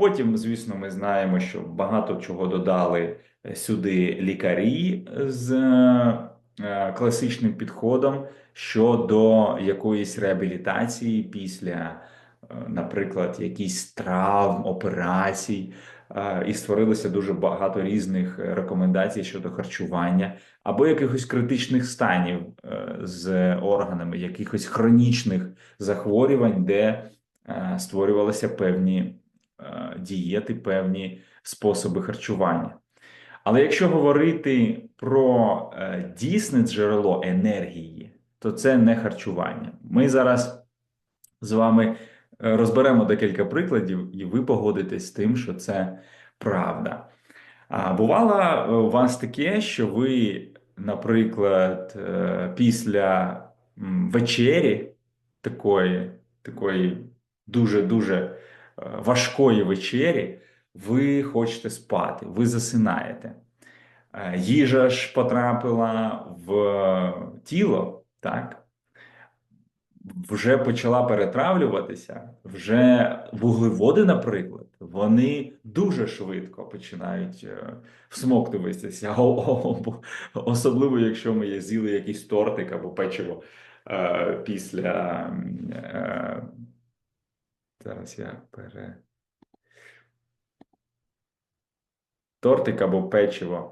Потім, звісно, ми знаємо, що багато чого додали сюди лікарі з е, класичним підходом щодо якоїсь реабілітації після, е, наприклад, якісь травм, операцій. Е, І створилося дуже багато різних рекомендацій щодо харчування або якихось критичних станів е, з органами, якихось хронічних захворювань, де е, створювалися певні е, дієти, певні способи харчування. Але якщо говорити про е, дійсне джерело енергії, то це не харчування. Ми зараз з вами е, розберемо декілька прикладів, і ви погодитесь з тим, що це правда. А бувало у вас таке, що ви, наприклад, е, після вечері такої, такої дуже-дуже е, важкої вечері, ви хочете спати, ви засинаєте. Е, Їжа ж потрапила в тіло, так? Вже почала перетравлюватися, вже вуглеводи, наприклад, вони дуже швидко починають е, всмоктуватися, особливо якщо ми з'їли якийсь тортик або печиво е, після. Зараз я пере. Тортик або печиво